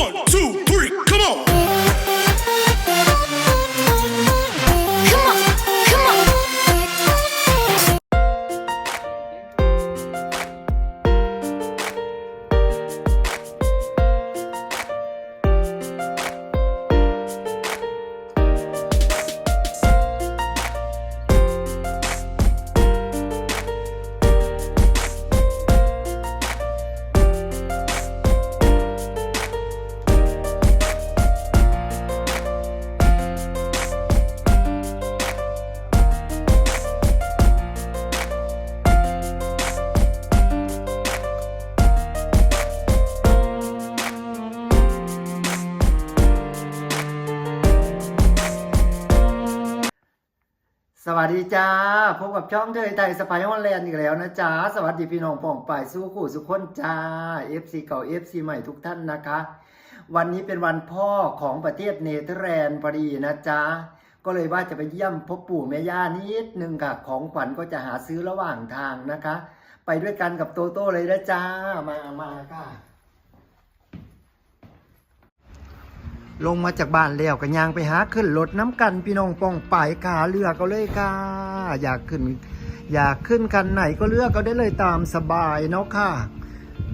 One, two, วัสดีจ้า พบกับช่องเทยไทยสไปฮอลแลนด์อีกแล้วนะจ้า สวัสดีพี่น้องป่องป่ายสู้ขู่สุขคนจ้า FC เก่า FC ใหม่ทุกท่านนะคะ วันนี้เป็นวันพ่อของประเทศเนเธอร์แลนด์พอดีนะจ๊ะก็เลยว่าจะไปเยี่ยมพ่อปู่แม่ย่านิดนึงค่ะ ของขวัญก็จะหาซื้อระหว่างทางนะคะ ไปด้วยกันกับโตโต้เลยนะจ้า มามาค่ะ ลงมาจากบ้านแล้วก็ยางไปหาขึ้นรถน้ำกันพี่น้องปองป่ายขาเลือกก็เลยค่ะ อยากขึ้น อยากขึ้นคันไหนก็เลือกก็ได้เลยตามสบายเนาะค่ะ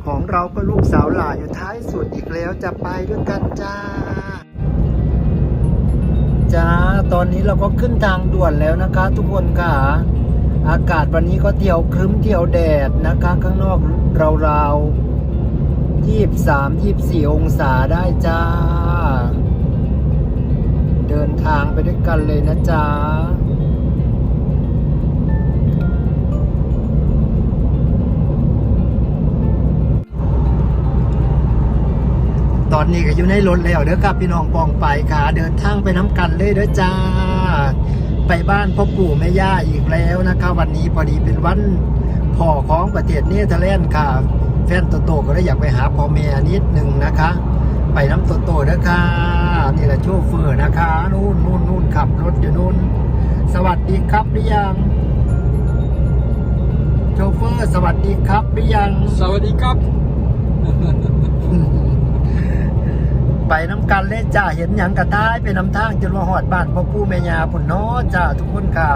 ของเราก็ลูกสาวหลานอยู่ท้ายสุดอีกแล้วจะไปด้วยกันจ้าจ้าตอนนี้เราก็ขึ้นทางด่วนแล้วนะคะ ทุกคนค่ะ อากาศวันนี้ก็เที่ยวครึ้มเที่ยวแดดนะคะ ข้างนอกราวๆยี่สามยี่สี่องศาได้จ้า เดินทางไปด้วยกันเลยนะจ๊ะตอนนี้ก็อยู่ในรถแล้วเด้อครับพี่น้องปองไปขาเดินทางไปน้ำกันเลยเด้อจ้า ไปบ้านพ่อปู่แม่ย่าอีกแล้วนะคะวันนี้พอดีเป็นวันพ่อของประเทศเนเธอร์แลนด์ค่ะ แฟนโตโตก็เลยอยากไปหาพ่อแม่นิดหนึ่งนะคะ ไปน้ำโตโตเด้อค่ะนี่แหละโชเฟอร์นะคะ นู่นนู่นนู่นขับรถอยู่นู่น สวัสดีครับหรือยัง โชเฟอร์สวัสดีครับหรือยัง สวัสดีครับ ไปน้ำกันเล่จ้าเห็นหยังกระท้ายไปน้ำทางจนมาหอดบ้านพ่อปู่แม่ยาพุ่นเน้อจ้าทุกคนค่ะ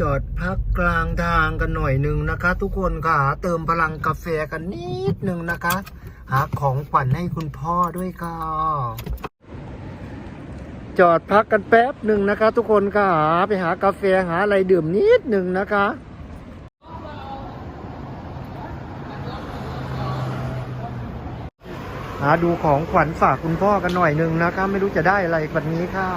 จอดพักกลางทางกันหน่อยหนึ่งนะคะ ทุกคนค่ะเติมพลังกาแฟกันนิดหนึ่งนะคะ หาของขวัญให้คุณพ่อด้วยค่ะจอดพักกันแป๊บหนึ่งนะคะ ทุกคนค่ะไปหากาแฟหาอะไรดื่มนิดหนึ่งนะคะหาดูของขวัญฝากคุณพ่อกันหน่อยหนึ่งนะคะ ไม่รู้จะได้อะไรวันนี้ค่ะ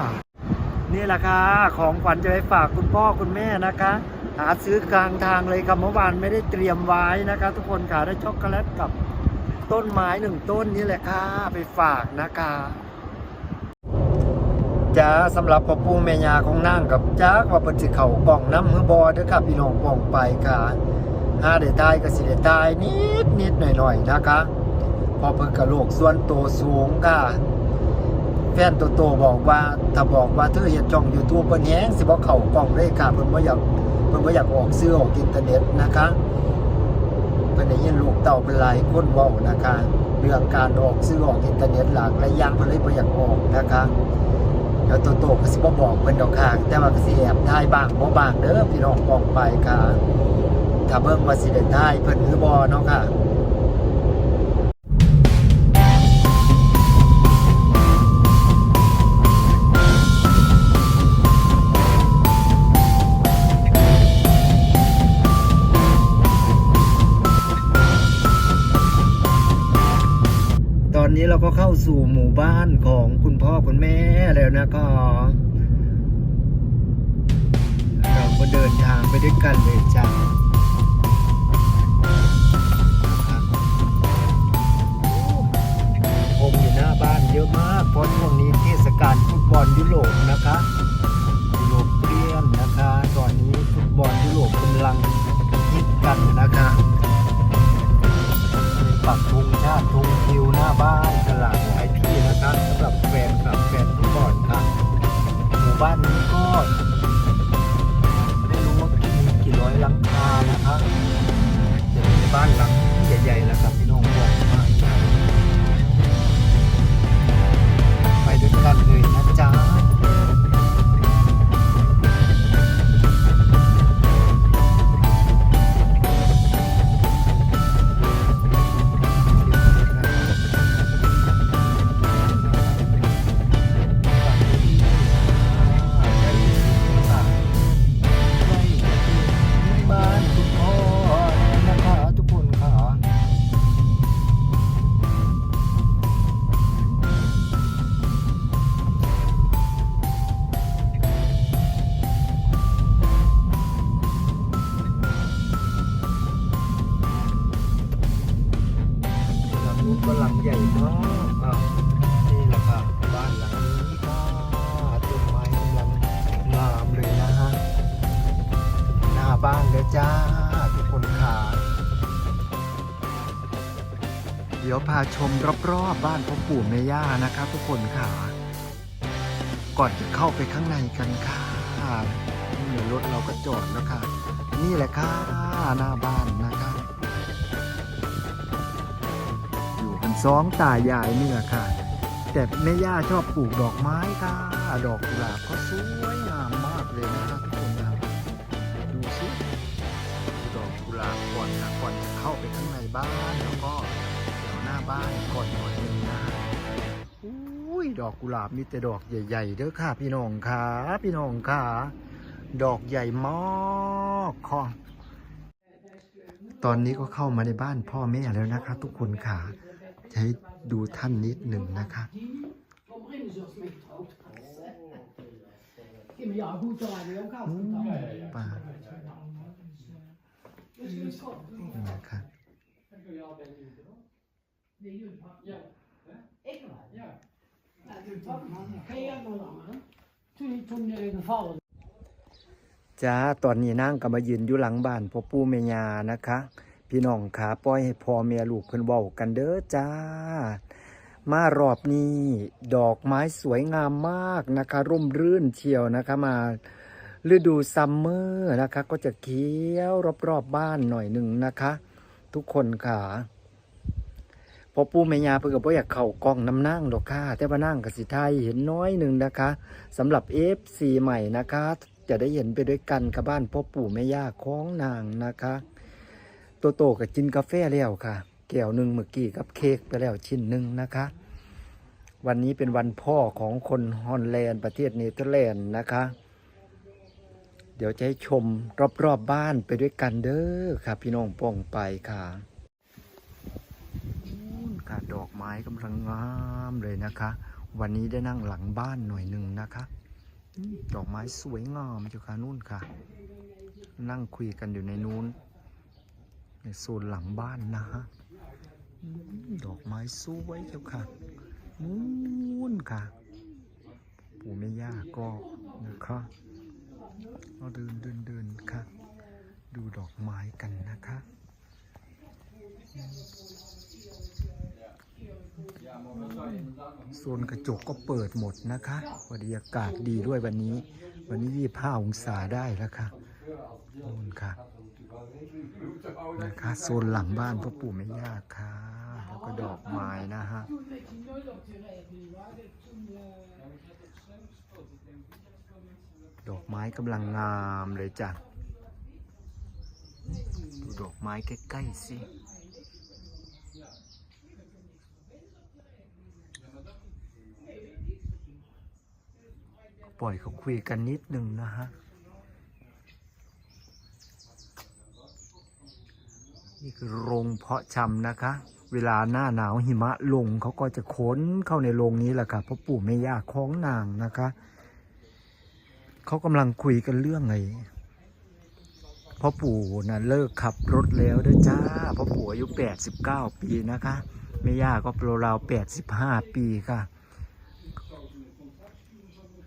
นี่แหละค่ะ ของขวัญจะไปฝากคุณพ่อคุณแม่นะคะ หาซื้อกลางทางเลยครับเมื่อวานไม่ได้เตรียมไว้นะคะ ทุกคนค่ะได้ช็อกโกแลตกับต้นไม้หนึ่งต้นนี่แหละค่ะ ไปฝากนะคะจ้าสำหรับพ่อปู่แม่ย่าของนางกับจ้ากว่าเปิดสิเขากล่องน้ำมือบอเด้อครับพี่น้องกล่องไปค่ะห้าได้ตายก็สิได้ตายนิดนิดหน่อยหน่อยนะคะ พอเพิ่นกระโหลกส่วนโตสูงค่ะ แฟนโตโตบอกว่าถ้าบอกว่าเธอเห็นช่อง YouTube เพิ่นแฮงสิบ่เข้ากล่องเลยค่ะเพิ่นบ่อยากเพิ่นบ่อยากออกซื้อออกอินเทอร์เน็ตนะคะเพิ่นได้ยินลูกเต่าเป็นหลายคนเว้านะคะเรื่องการออกซื้อออกอินเทอร์เน็ตหลากหลายอย่างเพิ่นเลยบ่อยากออกนะคะแล้วโตโตก็สิบ่บอกเพิ่นดอกค่ะแต่ว่าก็สิแอบถ่ายบ้างบ่บ้างเด้อพี่น้องกองไปค่ะถ้าเบิ่งว่าสิได้ถ่ายเพิ่นหรือบ่เนาะค่ะ นี้เราก็เข้าสู่หมู่บ้านของคุณพ่อคุณแม่แล้วนะก็เราก็เดินทางไปด้วยกันเลยจ้าคงอยู่หน้าบ้านเยอะมากเพราะช่วงนี้เทศกาลฟุตบอลยุโรปนะคะยุโรปเปียนนะคะ ตอนนี้ฟุตบอลยุโรปกำลังฮิตกันนะคะ ปักธงชาติธงคิวหน้าบ้านตลาดหลายที่นะครับสำหรับแฟนคลับแฟนฟุตบอลครับหมู่บ้านนี้ก็ เดี๋ยวพาชมรอบๆบ้านพ่อปู่แม่ย่านะครับ ทุกคนค่ะ ก่อนจะเข้าไปข้างในกันค่ะนี่รถเราก็จอดแล้วค่ะ นี่แหละค่ะหน้าบ้านนะครับอยู่กันสองตายายนี่แหละค่ะ แต่แม่ย่าชอบปลูกดอกไม้ค่ะ ดอกกุหลาบก็สวยงามมากเลยนะทุกคนนะดูสิดอกกุหลาบก่อนนะก่อนจะเข้าไปข้างในบ้านแล้วก็ บ้านก่อนหน่อยหนึงนะอุ้ยดอกกุหลาบมีแต่ดอกใหญ่ๆเด้อค่ะพี่น้องค่ะพี่น้องค่ะดอกใหญ่มากค่ะตอนนี้ก็เข้ามาในบ้านพ่อแม่แล้วนะคะ ทุกคนค่ะให้ดูท่านนิดหนึ่งนะคะป่า Dus je moet นี่นะคะ Nee, jullie pakken. Ik wel. Ja. Ja, jullie pakken man. Geen jaar nog lang, hè? Toen, toen uh, gevallen จ้าตอนนี้นั่งก็มายืนอยู่หลังบ้านพ่อปู่แม่ยานะคะ พี่น้องขาปล่อยให้พ่อแม่ลูกเพิ่นเว้ากันเด้อจ้า มารอบนี้ดอกไม้สวยงามมากนะคะ ร่มรื่นเชียวนะคะมาฤดูซัมเมอร์นะคะ ก็จะเขียวรอบๆบบ้านหน่อยหนึ่งนะคะ ทุกคนค่ะ พอปู่แม่ยาเพิ่นก็บ่อยากเข้ากล้องน้ำนั่งดอกค่ะ แต่ว่านั่งกับสิไทยเห็นน้อยหนึ่งนะคะสำหรับ FC ใหม่นะคะ จะได้เห็นไปด้วยกันกับบ้านพ่อปู่แม่ย่าของนางนะคะโตโตก็กินกาแฟแล้วค่ะ แก้วหนึ่งเมื่อกี้กับเค้กไปแล้วชิ้นหนึ่งนะคะ วันนี้เป็นวันพ่อของคนฮอลแลนด์ประเทศเนเธอร์แลนด์นะคะเดี๋ยวจะให้ชมรอบๆบบ้านไปด้วยกันเด้อค่ะพี่น้องป้องไปค่ะ ดอกไม้กำลังงามเลยนะคะ วันนี้ได้นั่งหลังบ้านหน่อยหนึ่งนะคะดอกไม้สวยงามเจ้าค่ะนู่นค่ะ นั่งคุยกันอยู่ในนู้น ในโซนหลังบ้านนะฮะดอกไม้สวยเจ้าค่ะนู่นค่ะ ปู่แม่ย่าก็นะคะเราเดินเดินเดินค่ะ ดูดอกไม้กันนะคะ โซนกระจกก็เปิดหมดนะคะพอดีอากาศดีด้วยวันนี้ วันนี้ยี่ห้าองศาได้แล้วค่ะนู่นค่ะนะคะโซนหลังบ้านพ่อปู่แม่ย่าค่ะ แล้วก็ดอกไม้นะฮะดอกไม้กำลังงามเลยจ้ะดูดอกไม้ใกล้ๆสิ ปล่อยเขาคุยกันนิดนึงนะฮะ นี่คือโรงเพาะชำนะคะ เวลาหน้าหนาวหิมะลงเขาก็จะค้นเข้าในโรงนี้แหละค่ะเพราะปู่แม่ย่าคล้องนางนะคะ เขากำลังคุยกันเรื่องไงพ่อปู่นะเลิกขับรถแล้วเด้อจ้าพ่อปู่อายุ 89 ปีนะคะแม่ย่าก็ราวๆ85 ปีค่ะ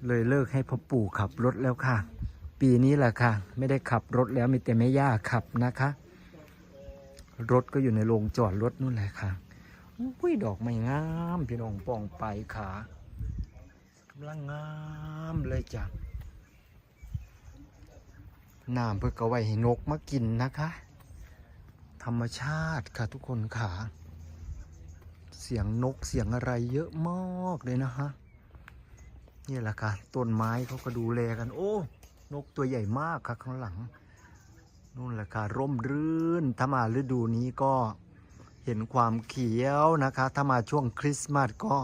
เลยเลิกให้พ่อปู่ขับรถแล้วค่ะ ปีนี้แหละค่ะ ไม่ได้ขับรถแล้วมีแต่แม่ย่าขับนะคะ รถก็อยู่ในโรงจอดรถนู่นแหละค่ะอุ้ยดอกไม้งามพี่น้องปองไปขากำลังงามเลยจ้ะน้ำเพื่อก็ไว้ให้นกมากินนะคะ ธรรมชาติค่ะทุกคนค่ะ เสียงนกเสียงอะไรเยอะมากเลยนะฮะ นี่แหละค่ะต้นไม้เขาก็ดูแลกัน โอ้ นกตัวใหญ่มากค่ะข้างหลังนู่นแหละค่ะร่มรื่นถ้ามาฤดูนี้ก็เห็นความเขียวนะคะ ถ้ามาช่วงคริสต์มาสก็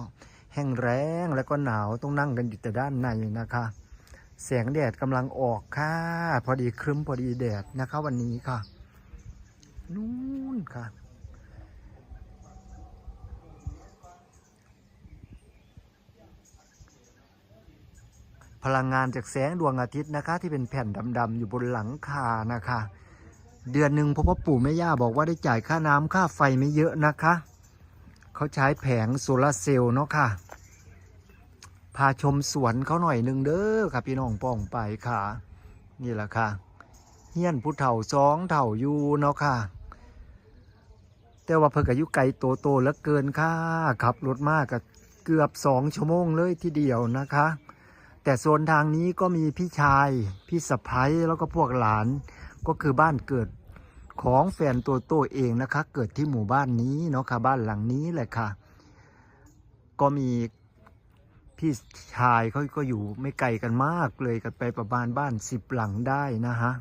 แห้งแล้งแล้วก็หนาวต้องนั่งกันอยู่แต่ด้านในนะคะ แสงแดดกำลังออกค่ะ พอดีครึ้มพอดีแดดนะคะ วันนี้ค่ะ นู่นค่ะ ลังงานจากแสงดวงอาทิตย์นะคะ ที่เป็นแผ่นดำๆอยู่บนหลังคานะคะ เดือนหนึ่งพ่อพ่อปู่แม่ย่าบอกว่าได้จ่ายค่าน้ำค่าไฟไม่เยอะนะคะ เขาใช้แผงโซลาร์เซลล์เนาะค่ะ พาชมสวนเขาหน่อยหนึ่งเด้อค่ะพี่น้องป้องไปค่ะ นี่แหละค่ะเฮี้ยนผู้เฒ่าสองเฒ่าอยู่เนาะค่ะแต่ว่าเพิ่งอายุไกลโตโตๆแล้วเกินค่ะขับรถมากกับเกือบสองชั่วโมงเลยทีเดียวนะคะ แต่โซนทางนี้ก็มีพี่ชาย พี่สะพ้ยแล้วก็พวกหลาน ก็คือบ้านเกิดของแฟนตัวโตเองนะคะ เกิดที่หมู่บ้านนี้เนาะค่ะบ้านหลังนี้แหละค่ะ ก็มีพี่ชายเขาก็อยู่ไม่ไกลกันมากเลยกันไปประมาณบ้านสิบหลังได้นะฮะ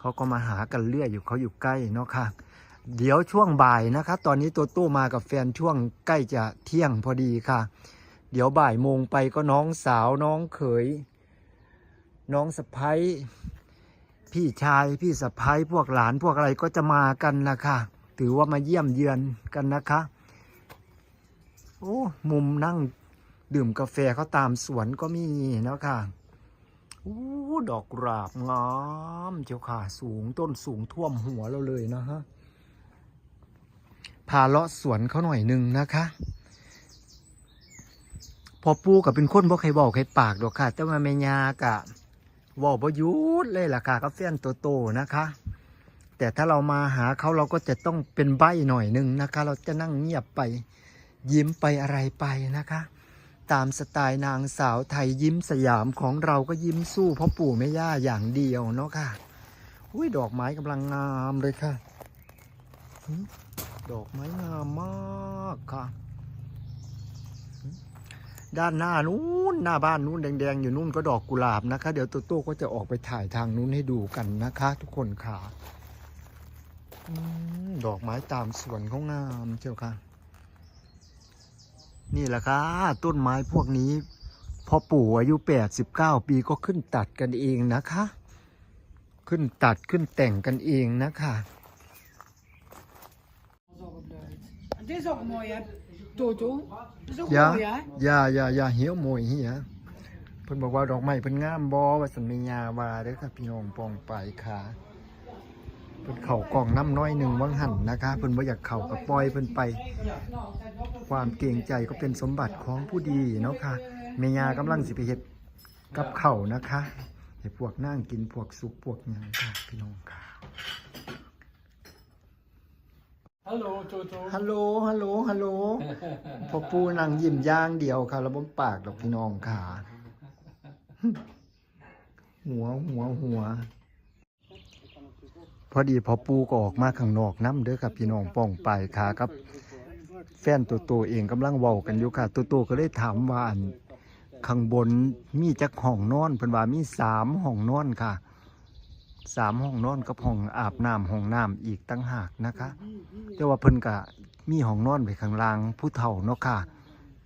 เขาก็มาหากันเรื่อยอยู่เขาอยู่ใกล้เนาะค่ะ เดี๋ยวช่วงบ่ายนะคะ ตอนนี้ตัวโต้มากับแฟนช่วงใกล้จะเที่ยงพอดีค่ะ เดี๋ยวบ่ายโมงไปก็น้องสาวน้องเขย น้องสะพ้ยพี่ชายพี่สะพ้ยพวกหลานพวกอะไรก็จะมากันนะคะถือว่ามาเยี่ยมเยือนกันนะคะ โอ้มุมนั่งดื่มกาแฟเขาตามสวนก็มีนะค่ะอู้ดอกกราบงามเจ้าค่ะสูงต้นสูงท่วมหัวเราเลยนะฮะพาเลาะสวนเขาหน่อยหนึ่งนะคะ พอปูกับเป็นคนบ่ใครบอกใครปากดอกค่ะ แต่ว่าแม่ยากะเว่าบ่ยุดเลยล่ะค่ะกับแฟนโตนะคะ แต่ถ้าเรามาหาเขาเราก็จะต้องเป็นใบหน่อยหนึงนะคะ เราจะนั่งเงียบไปยิ้มไปอะไรไปนะคะ ตามสไตล์นางสาวไทยยิ้มสยามของเราก็ยิ้มสู้พ่อปู่แม่ย่าอย่างเดียวเนาะค่ะอุ้ยดอกไม้กำลังงามเลยค่ะ ดอกไม้งามมากค่ะ ด้านหน้านู้นหน้าบ้านนู้นแดงๆ อยู่นู้นก็ดอกกุหลาบนะคะ เดี๋ยวตัวโต้ก็จะออกไปถ่ายทางนู้นให้ดูกันนะคะ ทุกคนค่ะดอกไม้ตามสวนเขางามเจ้าค่ะ นี่แหละค่ะต้นไม้พวกนี้พอปู่อายุ89ปีก็ขึ้นตัดกันเองนะคะ ขึ้นตัดขึ้นแต่งกันเองนะคะ Dat is ook het leuk. En dit is ook mooi, hè? Toto. Dat is ook ยา mooi, hè? ยายายาเหี่ยวโมยเหี่ยเพิ่นบอกว่าดอกไม้เพิ่นงามบอว่าสันมียาว่าเด้อครับพี่น้องปองไปค่ะเพิ่นเข่ากล่องน้ำน้อยหนึ่งวังหันนะคะเพิ่นบ่อยากเข่ากับปล่อยเพิ่นไป ความเกรงใจก็เป็นสมบัติของผู้ดีเนาะค่ะเมียากำลังสิไปเฮ็ดกับเข่าวนะคะให้พวกนั่งกินพวกซุปพวกหยังค่ะพี่น้องค่ะ Hallo, Toto. ฮัลโหล ฮัลโหล ฮัลโหลพอปูนั่งยิ้มย่างเดียวค่ะแล้วบนปากดอกพี่น้องค่ะ หัวหัวหัว พอดีพอปูก็ออกมาข้างนอกน้ำเด้อครับพี่น้องป้องไปขากับ แฟนตัวโตเองกำลังเว้ากันอยู่ค่ะ ตัวโตก็เลยถามว่าอันข้างบนมีจักห้องนอนเพิ่นว่ามีสามห้องนอนค่ะ สามห้องนอนกับห้องอาบน้ำห้องน้ำอีกตั้งหากนะคะ แต่ว่าเพิ่นก็มีห้องนอนไปข้างล่างผู้เฒ่าเนาะค่ะ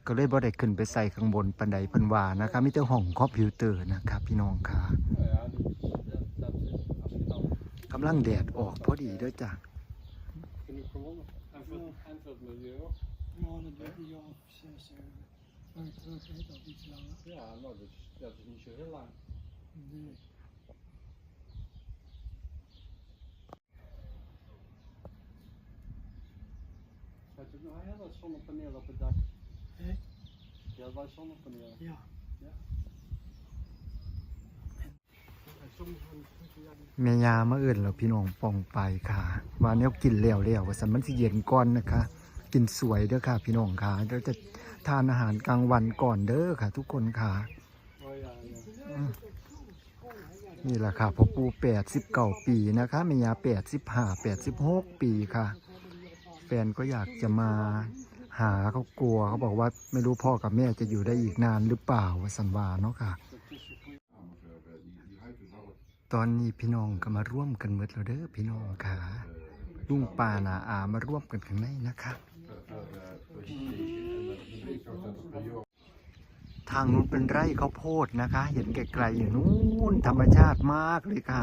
ก็เลยบ่ได้ขึ้นไปใส่ข้างบนปันใดเพิ่นว่านะคะมีแต่ห้องคอมพิวเตอร์นะครับพี่น้องค่ะกำลังแดดออกพอดีด้อจ้ะ Genoeg gewonnen. En voor, en voor het milieu ook. Ja, dat weet ik, ja, zes, zeven. Maar terug heet dat iets langer. Ja, nou, dat dat is niet zo heel lang. Nee. Nou, hij had zonnepanelen op het dak. Hé? Ja, dat was zonnepanelen. Ja. En soms van de voeten, ja, die แม่ยามาเอื่นแล้วพี่น้องปองไปค่ะว่าแนวกินแล้วแล้วว่าสันมันสิเย็นก่อนนะคะ กินสวยเด้อค่ะ พี่น้องค่ะเราจะทานอาหารกลางวันก่อนเด้อค่ะ ทุกคนค่ะ Oh ja, ja. นี่แหละค่ะพ่อปู่แปดสิบเก้าปีนะคะแม่ยาแปดสิบห้าแปดสิบหกปีค่ะ แฟนก็อยากจะมาหาเขากลัวเขาบอกว่าไม่รู้พ่อกับแม่จะอยู่ได้อีกนานหรือเปล่าสันวาเนาะค่ะ ตอนนี้พี่น้องก็มาร่วมกันหมดแล้วเด้อพี่น้องค่ะลุงป่านาอามาร่วมกันข้างในนะคะทางนู้นเป็นไร่ข้าวโพดนะคะ เห็นไกลๆอยู่นู้นธรรมชาติมากเลยค่ะ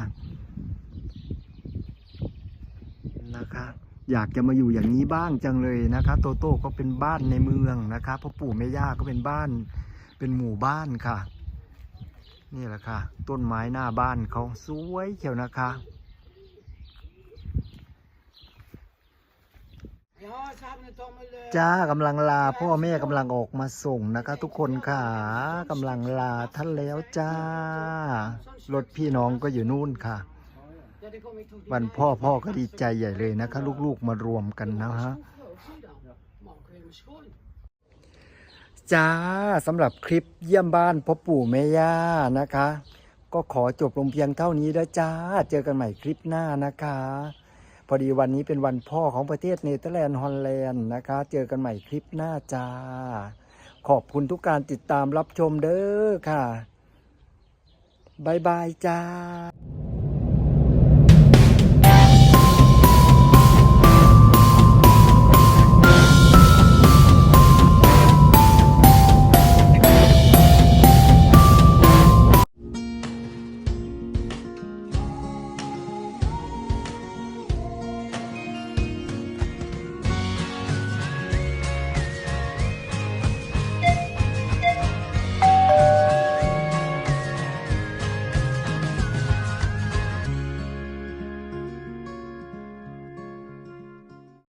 นะคะ อยากจะมาอยู่อย่างนี้บ้างจังเลยนะคะโตโต้ก็เป็นบ้านในเมืองนะคะพ่อปู่แม่ย่าก็เป็นบ้าน เป็นหมู่บ้านค่ะ นี่แหละค่ะ ต้นไม้หน้าบ้านเขาสวยเขียวนะคะจ้ากำลังลาพ่อแม่กำลังออกมาส่งนะคะ ทุกคนค่ะกำลังลาท่านแล้วจ้ารถพี่น้องก็อยู่นู่นค่ะ วันพ่อพ่อก็ดีใจใหญ่เลยนะคะ ลูกๆมารวมกันนะฮะจ้าสำหรับคลิปเยี่ยมบ้านพ่อปู่แม่ย่านะคะ ก็ขอจบลงเพียงเท่านี้แล้วจ้า เจอกันใหม่คลิปหน้านะคะ พอดีวันนี้เป็นวันพ่อของประเทศเนเธอร์แลนด์ฮอลแลนด์นะคะ เจอกันใหม่คลิปหน้าจ้า ขอบคุณทุกการติดตามรับชมเด้อค่ะบายบายจ้า